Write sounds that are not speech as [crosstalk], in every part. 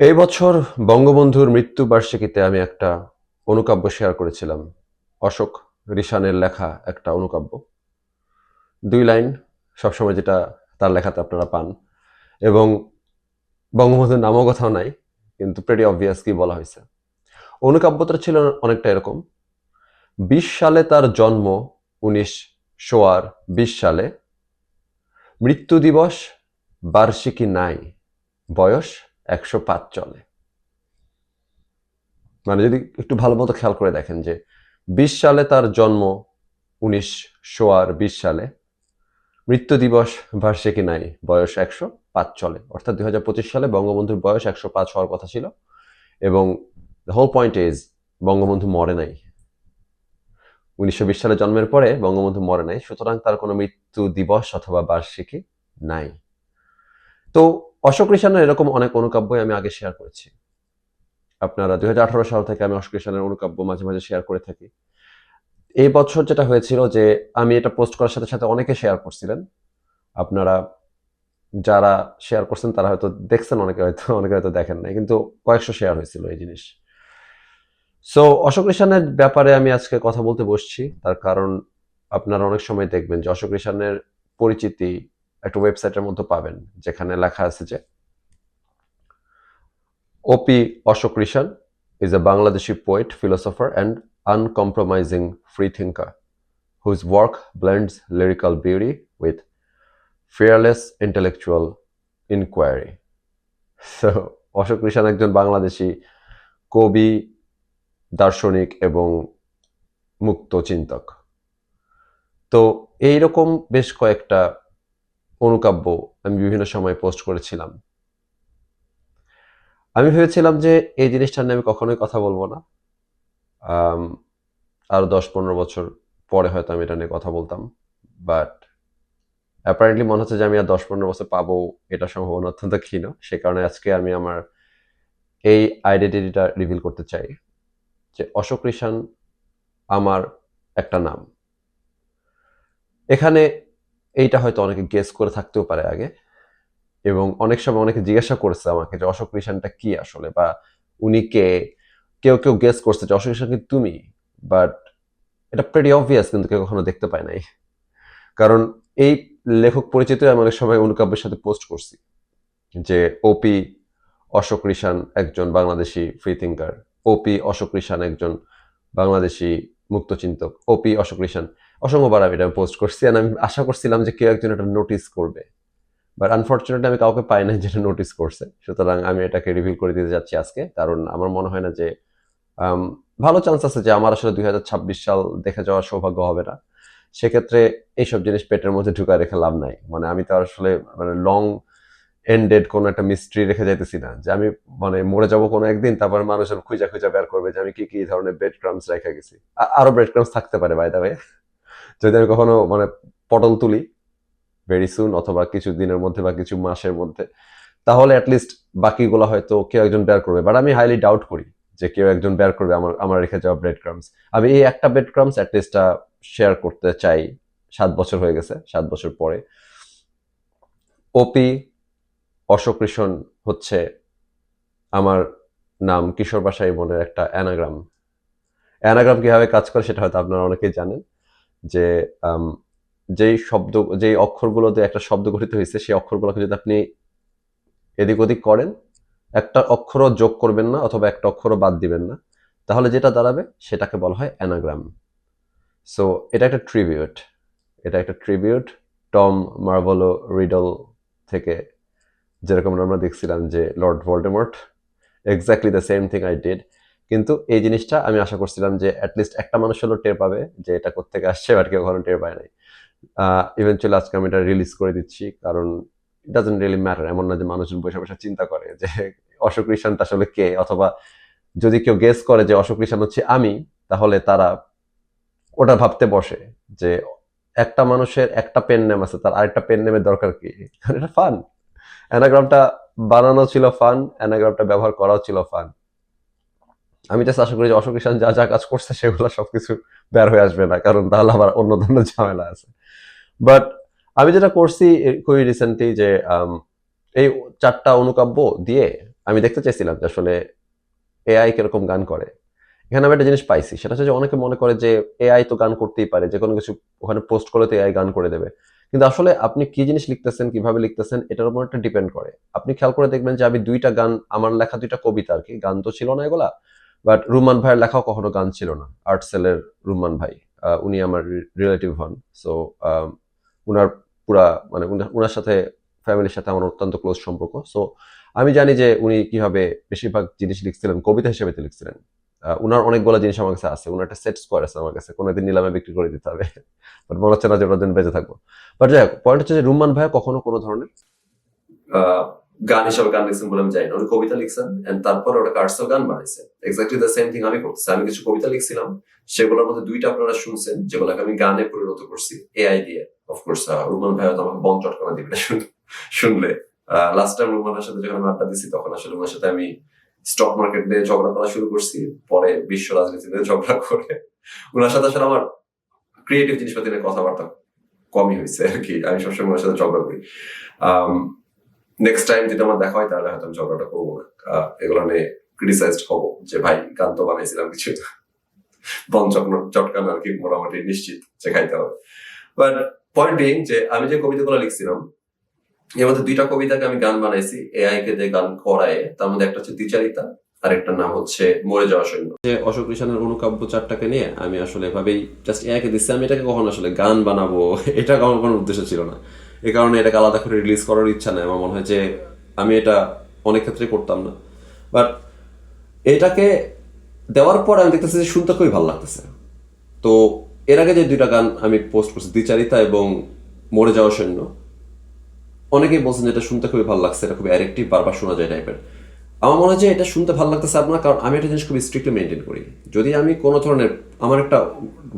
এই বছর বঙ্গবন্ধুর মৃত্যু বার্ষিকীতে আমি একটা অনুকাব্য শেয়ার করেছিলাম। অশোক রিশানের লেখা একটা অনুকাব্য। দুই লাইন, সবসময় যেটা তার লেখাতে আপনারা পান। এবং বঙ্গবন্ধুর নামও কোথাও নাই, কিন্তু প্রেটি অবভিয়াস কি বলা হয়েছে। অনুকাব্যটা ছিল অনেকটা এরকম। বিশ সালে তার জন্ম, উনিশ সোয়ার বিশ সালে। মৃত্যু দিবস, বার্ষিকী নাই। বয়স একশো পাঁচ চলে। মানে যদি একটু ভালো মতো খেয়াল করে দেখেন যে, বিশ সালে তার জন্ম উনিশ সোয়ার বিশ সালে, মৃত্যু দিবস বার্ষিকী নাই, বয়স একশো পাঁচ চলে। অর্থাৎ দুই হাজার পঁচিশ সালে বঙ্গবন্ধুর বয়স একশো পাঁচ হওয়ার কথা ছিল এবং the whole point is Bangabandhu মরে নাই। উনিশশো বিশ সালে জন্মের পরে বঙ্গবন্ধু মরে নাই, সুতরাং তার কোনো মৃত্যু দিবস অথবা বার্ষিকী নাই। তো অশোক ঋষানের এরকম অনেক অনুকাব্যই আমি আগে শেয়ার করেছি। আপনারা দু হাজার আঠারো সাল থেকে আমি অশোক ঋষানের অনুকাব্য মাঝে মাঝে শেয়ার করে থাকি। এই বছর যেটা হয়েছিল যে, আমি এটা পোস্ট করার সাথে সাথে অনেকে শেয়ার করছিলেন। আপনারা যারা শেয়ার করছেন, তারা হয়তো দেখছেন, অনেকে হয়তো অনেকে হয়তো দেখেন নাই, কিন্তু কয়েকশো শেয়ার হয়েছিল এই জিনিস। সো অশোক ঋষানের ব্যাপারে আমি আজকে কথা বলতে বসছি। তার কারণ আপনারা অনেক সময় দেখবেন যে, অশোক ঋষানের পরিচিতি একটা ওয়েবসাইটের মধ্যে পাবেন, যেখানে লেখা আছে যে OP Ashok Rishan is a Bangladeshi poet philosopher and uncompromising free thinker whose work blends lyrical beauty with fearless intellectual inquiry Ashok Rishan একজন বাংলাদেশি কবি, দার্শনিক এবং মুক্ত চিন্তক। তো এইরকম বেশ কয়েকটা অনুকাব্য আমি বিভিন্ন সময় পোস্ট করেছিলাম। আমি ভেবেছিলাম যে এই জিনিসটা নিয়ে আমি কখনোই কথা বলব না। আরও দশ পনেরো বছর পরে হয়তো আমি এটা নিয়ে কথা বলতাম। বাট অ্যাপারেন্টলি মনে হচ্ছে যে আমি আর দশ পনেরো বছর পাবো এটা সম্ভাবনা অত্যন্ত ক্ষীণ। সে কারণে আজকে আমি আমার এই আইডেন্টিটিটা রিভিল করতে চাই যে অশোক ঋষান আমার একটা নাম। এখানে এইটা হয়তো অনেকে গেস করে থাকতেও পারে আগে। এবং অনেক সময় অনেকে জিজ্ঞাসা করছে আমাকে যে অশোক ঋষানটা কি আসলে? বা উনি কে? কেউ কেউ গেস করছে যে অশোক ঋষান কি তুমি? বাট এটা প্রেটি অবভিয়াস কিন্তু কেউ কখনো দেখতে পায় নাই। কারণ এই লেখক পরিচিত আমি অনেক সময় অনুকাব্যের সাথে পোস্ট করছি যে ওপি অশোক ঋষান একজন Bangladeshi free thinker OP Ashok Rishan একজন বাংলাদেশি মুক্তচিন্তক ওপি অশোক ঋষান অসংখ্যবার আমি এটা পোস্ট করছি আমি আশা করছিলাম যে কেউ একজন এটা নোটিস করবে। বাট আনফর্চুনেটলি আমি কাউকে পাই না যেটা নোটিস করছে। সুতরাং আমি এটাকে রিভিল করে দিতে যাচ্ছি আজকে। কারণ আমার মনে হয় না যে ভালো চান্স আছে যে আমার আসলে দুই হাজার ছাব্বিশ সাল দেখে যাওয়ার সৌভাগ্য হবে না। সেক্ষেত্রে এইসব জিনিস পেটের মধ্যে ঢুকায় রেখে লাভ নাই। মানে আমি তো আসলে মানে লং এন্ডেড কোনো একটা মিস্ট্রি রেখে যাইতেছি না। যে আমি মানে মরে যাব কোনো একদিন, তারপর মানুষের খুঁজা খুঁজা বের করবে যে আমি কি কি ধরনের ব্রেড ক্রামস রেখে গেছি। আরও ব্রেড ক্রামস থাকতে পারে বাই দা যদি আমি কখনো মানে পটল তুলি ভেরি সুন অথবা কিছু দিনের মধ্যে বা কিছু মাসের মধ্যে, তাহলে অ্যাটলিস্ট বাকিগুলো হয়তো কেউ একজন বের করবে। বাট আমি হাইলি ডাউট করি যে কেউ একজন বের করবে আমার আমার রেখে যাওয়া ব্রেড ক্রামস আমি এই একটা ব্রেড ক্রামস অ্যাটলিস্টটা শেয়ার করতে চাই। সাত বছর হয়ে গেছে, সাত বছর পরে। ওপি অশোক কৃষ্ণ হচ্ছে আমার নাম কিশোর বাসাই মনের একটা অ্যানাগ্রাম অ্যানাগ্রাম কীভাবে কাজ করে সেটা হয়তো আপনারা অনেকেই জানেন। যে যেই শব্দ, যেই অক্ষরগুলোতে একটা শব্দ গঠিত হয়েছে, সেই অক্ষরগুলোকে যদি আপনি এদিক ওদিক করেন, একটা অক্ষরও যোগ করবেন না অথবা একটা অক্ষরও বাদ দিবেন না, তাহলে যেটা দাঁড়াবে সেটাকে বলা হয় অ্যানাগ্রাম। সো এটা একটা ট্রিবিউট। এটা একটা ট্রিবিউট টম মার্ভলো রিডল থেকে, যেরকম আমরা দেখছিলাম যে Lord Voldemort. Exactly the same thing I did কিন্তু এই জিনিসটা আমি আশা করছিলাম যে অ্যাটলিস্ট একটা মানুষ হলো টের পাবে যে এটা কোথেকে আসছে, বাট কেউ কখনো টের পায় নাই। ইভেনচুয়ালি আজকে আমি এটা রিলিজ করে দিচ্ছি, কারণ ইট ডাজেন্ট রিয়েলি ম্যাটার এমন না যে মানুষজন বসে বসে চিন্তা করে যে অশোক ঋষানটা আসলে কে? অথবা যদি কেউ গেস করে যে অশোক ঋষান হচ্ছে আমি, তাহলে তারা ওটা ভাবতে বসে যে একটা মানুষের একটা পেন নেম আছে, তার আরেকটা পেন নেমের দরকার কি? [laughs] এটা ফান অ্যানাগ্রামটা বানানো ছিল ফান অ্যানাগ্রামটা ব্যবহার করাও ছিল ফান আমি জাস্ট আশা করি যে অশোক ঈশান যা যা কাজ করছে সেগুলো সবকিছু বের হয়ে আসবে না, কারণ তাহলে আবার অন্য ধরনের ঝামেলা আছে। বাট আমি যেটা করছি খুবই রিসেন্টলি যে এই চারটা অনুকাব্য দিয়ে আমি দেখতে চাইছিলাম যে আসলে এআই কীরকম গান করে। এখানে আমি একটা জিনিস পাইছি, সেটা হচ্ছে যে অনেকে মনে করে যে এআই তো গান করতেই পারে, যে কোনো কিছু ওখানে পোস্ট করলে তো এআই গান করে দেবে। কিন্তু আসলে আপনি কি জিনিস লিখতেছেন, কীভাবে লিখতেছেন, এটার উপর একটা ডিপেন্ড করে। আপনি খেয়াল করে দেখবেন যে আমি দুইটা গান, আমার লেখা দুইটা কবিতা আর কি, গান তো ছিল না এগুলা বাট রুমান ভাইয়ের লেখাও কখনো গান ছিল না। আর্ট সেলের রুমান ভাই উনি আমার রিলেটিভ হন। সো উনার পুরা মানে উনার- সাথে ফ্যামিলির সাথে আমার অত্যন্ত ক্লোজ সম্পর্ক। সো আমি জানি যে উনি কীভাবে বেশিরভাগ জিনিস লিখছিলেন, কবিতা হিসেবে লিখছিলেন। উনার অনেকগুলো জিনিস আমার কাছে আছে। উনার একটা সেট স্কোয়ার আছে আমার কাছে। কোনোদিন নিলামে বিক্রি করে দিতে হবে। [laughs] বাট মনে হচ্ছে না যে ওটার জন্য বেঁচে থাকব। বাট যাই হোক পয়েন্ট হচ্ছে যে রুম্মান ভাইয়া কখনো কোনো ধরনের গান হিসাবে গান লিখছেন বলে আমি জানি না। উনি কবিতা লিখছেন এন্ড তারপর ওটা কার্সেল গান বানাইছেন? এক্স্যাক্টলি দ্য সেম থিং আমি করতেছি। আমি কিছু কবিতা লিখছিলাম, সেগুলোর মধ্যে দুইটা আপনারা শুনছেন, যেগুলোকে আমি গানে পরিণত করছি এআই দিয়ে। অফকোর্স রুমান ভাই হয়তো আমাকে বন চটকানা দিবে শুনলে। লাস্ট টাইম রুমানের সাথে যখন আড্ডা দিছি, তখন আসলে ওনার সাথে আমি স্টক মার্কেট নিয়ে ঝগড়া করা শুরু করছি, পরে বিশ্ব রাজনীতি নিয়ে ঝগড়া করে। ওনার সাথে আসলে আমার ক্রিয়েটিভ জিনিসপাতি নিয়ে কথাবার্তা কমই হয়েছে আর কি। আমি সবসময় ওনার সাথে ঝগড়া করি। নেক্সট টাইম যদি আমার দেখা হয়, তাহলে হয়তো আমি ঝগড়াটা করব না। এগুলো নিয়ে ক্রিটিসাইজড হব যে, ভাই, গান তো বানাইছিলাম কিছু। বন চটকানো আর কি মোটামুটি নিশ্চিত যে খাইতে হবে। বাট পয়েন্ট বিং যে, আমি যে কবিতাগুলো লিখছিলাম, এর মধ্যে দুইটা কবিতাকে আমি গান বানাইছি এআই কে যে গান করায়, তার মধ্যে একটা হচ্ছে দ্বিচারিতা আর একটা নাম হচ্ছে মরে যাওয়া সৈন্য। অশোক কৃষ্ণের অনুকাব্য চারটাকে নিয়ে আমি আসলে এভাবেই জাস্ট এআইকে দিচ্ছি, আমি এটাকে কখনো আসলে গান বানাবো, এটা আমার কোনো উদ্দেশ্য ছিল না। এই কারণে এটাকে আলাদা করে রিলিজ করার ইচ্ছা নেই। আমার মনে হয় যে আমি এটা অনেক ক্ষেত্রে করতাম না। বাট এটাকে দেওয়ার পর আমি দেখতেছি যে শুনতে খুবই ভালো লাগতেছে। তো এর আগে যে দুইটা গান আমি পোস্ট করছি, দ্বিচারিতা এবং মরে যাওয়া সৈন্য, অনেকেই বলছেন যে এটা শুনতে খুবই ভালো লাগছে, এটা খুবই অ্যারেক্টিভ বারবার শোনা যায় টাইপের আমার মনে হয় যে এটা শুনতে ভালো লাগতেছে আপনার, কারণ আমি একটা জিনিস খুবই স্ট্রিক্টলি মেনটেন করি। যদি আমি কোনো ধরনের, আমার একটা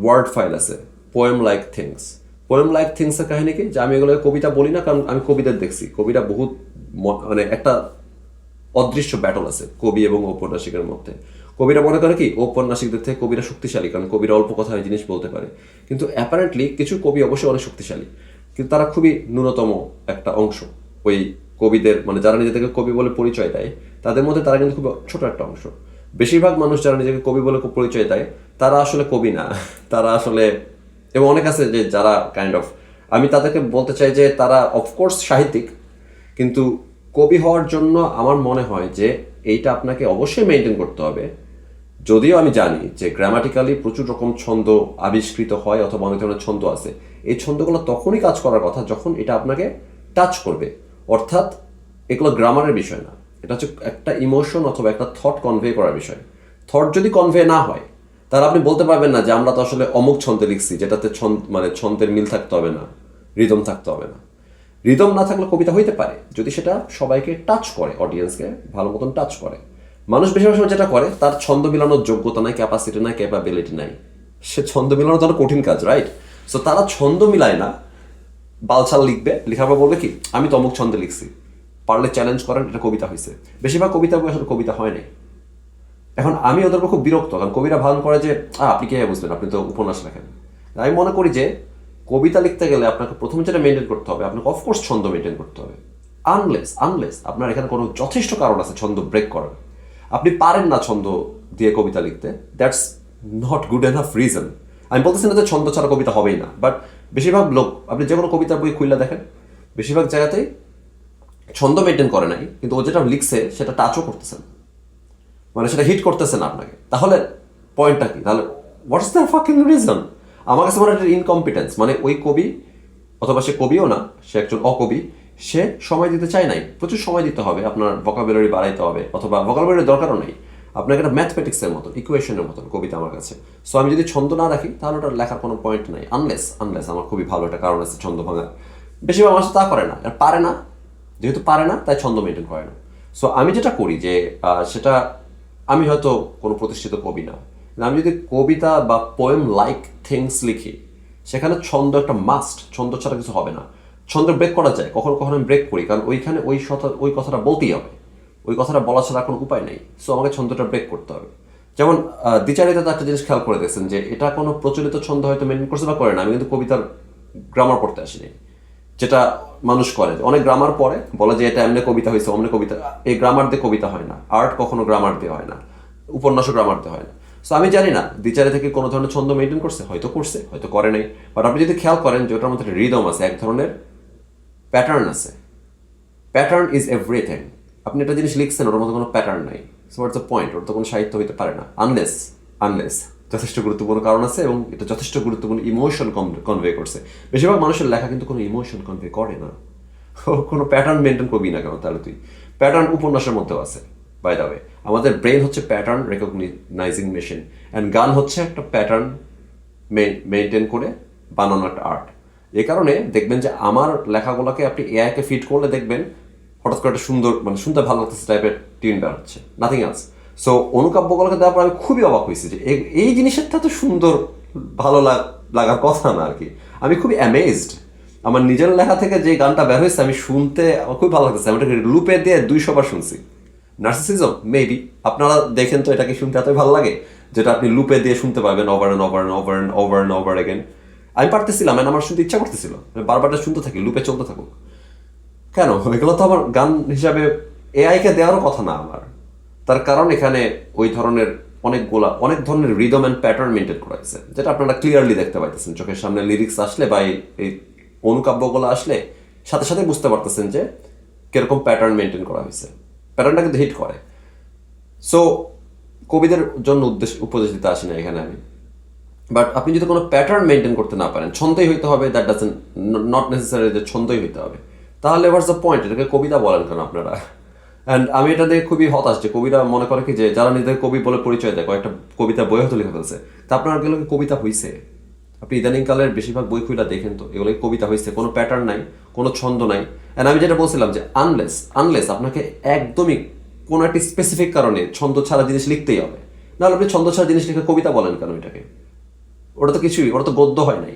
ওয়ার্ড ফাইল আছে poem like things poem like things এর কাহিনী কি? যে আমি এগুলো কবিতা বলি না, কারণ আমি কবিতা দেখছি। কবিতা বহুত মানে একটা অদৃশ্য ব্যাটল আছে কবি এবং ঔপন্যাসিকের মধ্যে। কবিরা মনে করে কি, ঔপন্যাসিকদের থেকে কবিরা শক্তিশালী, কারণ কবিরা অল্প কথায় জিনিস বলতে পারে। কিন্তু অ্যাপারেন্টলি কিছু কবি অবশ্যই অনেক শক্তিশালী। কিন্তু তারা খুবই ন্যূনতম একটা অংশ। ওই কবিদের মানে যারা নিজেদেরকে কবি বলে পরিচয় দেয়, তাদের মধ্যে তারা কিন্তু খুব ছোট একটা অংশ। বেশিরভাগ মানুষ যারা নিজেকে কবি বলে পরিচয় দেয়, তারা আসলে কবি না। তারা আসলে এবং অনেক আছে যে যারা কাইন্ড অফ আমি তাদেরকে বলতে চাই যে তারা অফকোর্স সাহিত্যিক, কিন্তু কবি হওয়ার জন্য আমার মনে হয় যে এইটা আপনাকে অবশ্যই মেনটেন করতে হবে। যদিও আমি জানি যে গ্রামাটিক্যালি প্রচুর রকম ছন্দ আবিষ্কৃত হয় অথবা অনেক ধরনের ছন্দ আছে। এই ছন্দগুলো তখনই কাজ করার কথা যখন এটা আপনাকে টাচ করবে। অর্থাৎ এগুলো গ্রামারের বিষয় না। এটা হচ্ছে একটা ইমোশন অথবা একটা থট কনভে করার বিষয়। থট যদি কনভে না হয় তাহলে আপনি বলতে পারবেন না যে আমরা তো আসলে অমুক ছন্দে লিখছি, যেটাতে ছন্দ মানে ছন্দের মিল থাকতে হবে না, রিদম থাকতে হবে না। রিদম না থাকলে কবিতা হইতে পারে, যদি সেটা সবাইকে টাচ করে অডিয়েন্সকে ভালো মতন টাচ করে। মানুষ বেশিরভাগ সময় যেটা করে, তার ছন্দ মিলানোর যোগ্যতা নাই ক্যাপাসিটি নাই ক্যাপাবিলিটি নাই। সে ছন্দ মিলানো তো কঠিন কাজ রাইট সো তারা ছন্দ মিলায় না, বালছাল লিখবে, লেখার পর বলবে কি, আমি তো অমুক ছন্দে লিখছি, পারলে চ্যালেঞ্জ করেন, এটা কবিতা হয়েছে বেশিরভাগ কবিতা আসলে কবিতা হয় নাই। এখন আমি ওদের খুব বিরক্ত, কারণ কবিরা ভান করে যে আপনি কে? বুঝবেন আপনি তো উপন্যাস লেখেন। আমি মনে করি যে, কবিতা লিখতে গেলে আপনাকে প্রথমে যেটা মেনটেন করতে হবে, আপনাকে অফকোর্স ছন্দ মেনটেন করতে হবে। আনলেস আনলেস আপনার এখানে কোনো যথেষ্ট কারণ আছে ছন্দ ব্রেক করার। আপনি পারেন না ছন্দ দিয়ে কবিতা লিখতে। That's not good enough reason আমি বলতেছি না যে ছন্দ ছাড়া কবিতা হবেই না বাট বেশিরভাগ লোক, আপনি যে কোনো কবিতার বই খুললে দেখেন, বেশিরভাগ জায়গাতেই ছন্দ মেনটেন করে নাই, কিন্তু ও যেটা লিখছে সেটা টাচও করতেছে না। মানে সেটা হিট করতেছে না আপনাকে। তাহলে পয়েন্টটা কি? তাহলে হোয়াটস দ্য ফাকিং রিজন আমার কাছে মনে হয় ইনকম্পিটেন্স মানে ওই কবি, অথবা সে কবিও না, সে একজন অকবি, সে সময় দিতে চায় নাই। প্রচুর সময় দিতে হবে, আপনার ভোকাবুলারি বাড়াইতে হবে, অথবা ভোকাবুলারি দরকারও নেই। আপনাকে একটা ম্যাথমেটিক্সের মতো ইকুয়েশনের মতন কবিতা আমার কাছে। সো আমি যদি ছন্দ না রাখি, তাহলে ওটা লেখার কোনো পয়েন্ট নাই। আনলেস আনলেস আমার খুবই ভালো একটা কারণ আছে ছন্দ ভাঙার। বেশিরভাগ মানুষ তা করে না। আর পারে না। যেহেতু পারে না, তাই ছন্দ মেনটেন করে না। সো আমি যেটা করি যে সেটা আমি হয়তো কোনো প্রতিষ্ঠিত কবি না। আমি যদি কবিতা বা পোয়েম লাইক থিংস লিখি সেখানে ছন্দ একটা মাস্ট ছন্দ ছাড়া কিছু হবে না। ছন্দ ব্রেক করা যায় কখনো কখনো আমি ব্রেক করি কারণ ওইখানে ওই ওই কথাটা বলতেই হবে। ওই কথাটা বলা ছাড়া কোনো উপায় নেই। সো আমাকে ছন্দটা ব্রেক করতে হবে। যেমন আহ, দ্বিচারিতাতে একটা জিনিস খেয়াল করে দেখছেন যে এটা কোনো প্রচলিত ছন্দ হয়তো মেনটেন করছে বা করে না। আমি কিন্তু কবিতার গ্রামার পড়তে আসিনি। যেটা মানুষ করে। অনেক গ্রামার পড়ে, বলে যে এটা এমনি কবিতা হয়েছে, অমনি কবিতা। এই গ্রামার দিয়ে কবিতা হয় না। আর্ট কখনো গ্রামার দিয়ে হয় না। উপন্যাসও গ্রামার দিয়ে হয় না। সো আমি জানি না, দ্বিচারে থেকে কোনো ধরনের ছন্দ মেনটেন করছে? হয়তো করছে, হয়তো করে নাই। বাট আপনি যদি খেয়াল করেন যে ওটার মধ্যে রিদম আছে, এক ধরনের প্যাটার্ন আছে। প্যাটার্ন ইজ এভরিথিং আপনি একটা জিনিস লিখছেন ওর মধ্যে কোনো প্যাটার্ন নাই। সো হোয়াটস দ্য পয়েন্ট ওর তো কোনো সাহিত্য হইতে পারে না। আনলেস আনলেস যথেষ্ট গুরুত্বপূর্ণ কারণ আছে এবং এটা যথেষ্ট গুরুত্বপূর্ণ ইমোশন কনভে করছে। বেশিরভাগ মানুষের লেখা কিন্তু কোনো ইমোশন কনভে করে না। কোনো প্যাটার্ন মেনটেন করবি না কেন তাহলে তুই? প্যাটার্ন উপন্যাসের মধ্যেও আছে বাই দ্য ওয়ে আমাদের ব্রেন হচ্ছে প্যাটার্ন রেকগনাইজিং মেশিন অ্যান্ড গান হচ্ছে একটা প্যাটার্ন মেনটেন করে বানানো একটা আর্ট এই কারণে দেখবেন যে আমার লেখাগুলোকে আপনি এআইকে ফিট করলে দেখবেন হঠাৎ করে একটা সুন্দর মানে শুনতে ভালো লাগতেছে টাইপের টিউন বের হচ্ছে। নাথিং এলস সো অনুকাব্যগুলোকে দেওয়ার পর আমি খুবই অবাক হয়েছি যে এই- জিনিসটা তো সুন্দর, ভালো লাগার কথা না আর কি। আমি খুবই অ্যামেজড আমার নিজের লেখা থেকে যে গানটা বের হয়েছে, আমি শুনতে আমার খুবই ভালো লাগতেছে। আমি এটাকে লুপে দিয়ে দুইশো বার শুনছি। নার্সিসিজম মেবি আপনারা দেখেন তো এটাকে শুনতে এতই ভালো লাগে, যেটা আপনি লুপে দিয়ে শুনতে পারবেন over and over and over and over and over again আমি পারতেছিলাম মানে আমার শুনতে ইচ্ছা করতেছিল। আমি বারবারটা শুনতে থাকি লুপে চলতে থাকুক। কেন? এগুলো তো আমার গান হিসাবে এআই কে দেওয়ারও কথা না আমার। তার কারণ এখানে ওই ধরনের অনেকগুলা, অনেক ধরনের রিদম অ্যান্ড প্যাটার্ন মেনটেন করা হয়েছে, যেটা আপনারা ক্লিয়ারলি দেখতে পাইতেছেন। চোখের সামনে লিরিক্স আসলে বা এই- অনুকাব্যগুলো আসলে সাথে সাথে বুঝতে পারতেছেন যে কীরকম প্যাটার্ন মেনটেন করা হয়েছে। প্যাটার্নটা কিন্তু হিট করে। সো কবিদের জন্য উদ্দেশ্য, উপদেশ দিতে আসি না এখানে আমি। বাট আপনি যদি কোনো প্যাটার্ন মেনটেন করতে না পারেন, ছন্দই হইতে হবে দ্যাট ডাজেন নট নেসেসারি যে ছন্দই হইতে হবে। তাহলে হোয়াটস দ্য পয়েন্ট এটাকে কবিতা বলেন কেন আপনারা? অ্যান্ড আমি এটা দেখে খুবই হতাশ যে কবিরা মনে করে কি যে যারা নিজেদের কবি বলে পরিচয় দেয়, কয়েকটা কবিতা বই হয়তো লিখে ফেলছে। তা আপনার এগুলো কি কবিতা হইছে? আপনি ইদানিং কালের বেশিরভাগ বই খুলে দেখেন তো এগুলো কবিতা হয়েছে কোনো প্যাটার্ন নাই, কোনো ছন্দ নাই। অ্যান্ড আমি যেটা বলছিলাম যে আনলেস আনলেস আপনাকে একদমই কোনো একটি স্পেসিফিক কারণে ছন্দ ছাড়া জিনিস লিখতেই হবে। নাহলে আপনি ছন্দ ছাড়া জিনিস লিখে কবিতা বলেন কেন এটাকে? ওটা তো কিছুই, ওটা তো গদ্য হয় নাই।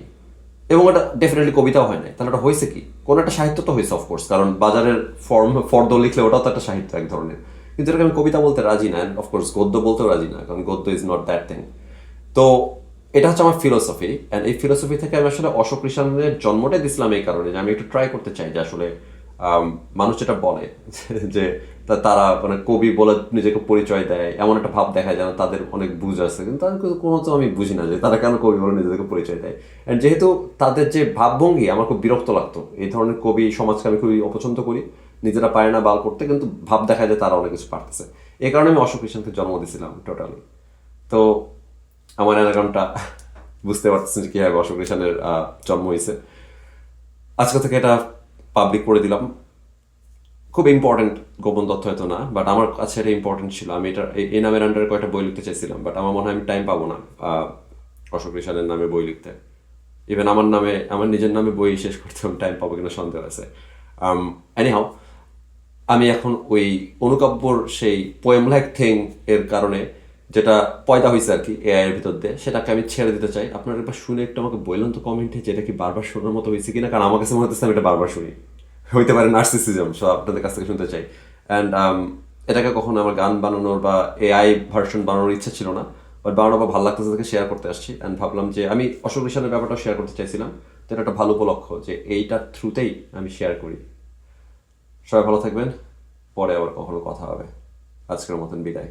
এবং ওটা ডেফিনেটলি কবিতাও হয় নাই। তাহলে ওটা হয়েছে কি? কোনো একটা সাহিত্য তো হয়েছে অফকোর্স কারণ বাজারের ফর্ম ফর্দ লিখলে ওটাও তো একটা সাহিত্য এক ধরনের। কিন্তু এটাকে আমি কবিতা বলতে রাজি না অফকোর্স গদ্য বলতেও রাজি না, কারণ গদ্য ইজ নট দ্যাট থিং তো এটা হচ্ছে আমার ফিলোসফি অ্যান্ড এই ফিলোসফি থেকে আমি আসলে অশোক কৃষ্ণের জন্মটাই দিছিলাম এই কারণে যে আমি একটু ট্রাই করতে চাই যে আসলে মানুষ যেটা বলে [laughs] যে তারা মানে কবি বলে নিজেকে পরিচয় দেয়, এমন একটা ভাব দেখায় যেন তাদের অনেক বুঝ আছে। কিন্তু তাদের কোনো তো আমি বুঝি না যে তারা কেন কবি বলে নিজেদেরকে পরিচয় দেয়। অ্যান্ড যেহেতু তাদের যে ভাবভঙ্গি, আমার খুব বিরক্ত লাগতো। এই ধরনের কবি সমাজকে আমি খুবই অপছন্দ করি। নিজেরা পারে না বাল করতে, কিন্তু ভাব দেখা যায় তারা অনেক কিছু পারতেছে। এই কারণে আমি অশোক কৃষ্ণকে জন্ম দিয়েছিলাম টোটালি তো আমার অ্যানাগ্রামটা [laughs] বুঝতে পারতেছেন যে কীভাবে অশোক কৃষ্ণের জন্ম হয়েছে। আজকে থেকে এটা পাবলিক করে দিলাম। খুব ইম্পর্টেন্ট গোপন তথ্য হয়তো না বাট আমার কাছে এটা ইম্পর্টেন্ট ছিল। আমি এটা এই- নামের আন্ডারে কয়েকটা বই লিখতে চাইছিলাম বাট আমার মনে হয় আমি টাইম পাবো না অশোক ঋষানের নামে বই লিখতে। ইভেন আমার নামে আমার নিজের নামে বই শেষ করতে আমি টাইম পাবো কিনা সন্দেহ আছে। এনি এনিহাও আমি এখন ওই অনুকাব্যর সেই পোয়েম লাইক থিং এর কারণে যেটা পয়দা হয়েছে আর কি এআই এর ভিতর দিয়ে, সেটাকে আমি ছেড়ে দিতে চাই। আপনারা একবার শুনে একটু আমাকে বললেন তো কমেন্টে যে এটা কি বারবার শোনার মতো হয়েছে কিনা? কারণ আমার কাছে মনে হচ্ছে আমি এটা বারবার শুনি। হইতে পারে নার্সিসিজম সো আপনাদের কাছ থেকে শুনতে চাই। অ্যান্ড এটাকে কখনো আমার গান বানানোর বা এআই ভার্সন বানানোর ইচ্ছা ছিল না বাট বানানো বা ভালো লাগতেছে থেকে শেয়ার করতে আসছি। অ্যান্ড ভাবলাম যে আমি অশোক ঋষানের ব্যাপারটা শেয়ার করতে চাইছিলাম, তো এটা একটা ভালো উপলক্ষ যে এইটার থ্রুতেই আমি শেয়ার করি। সবাই ভালো থাকবেন, পরে আবার কখনো কথা হবে। আজকের মতন বিদায়।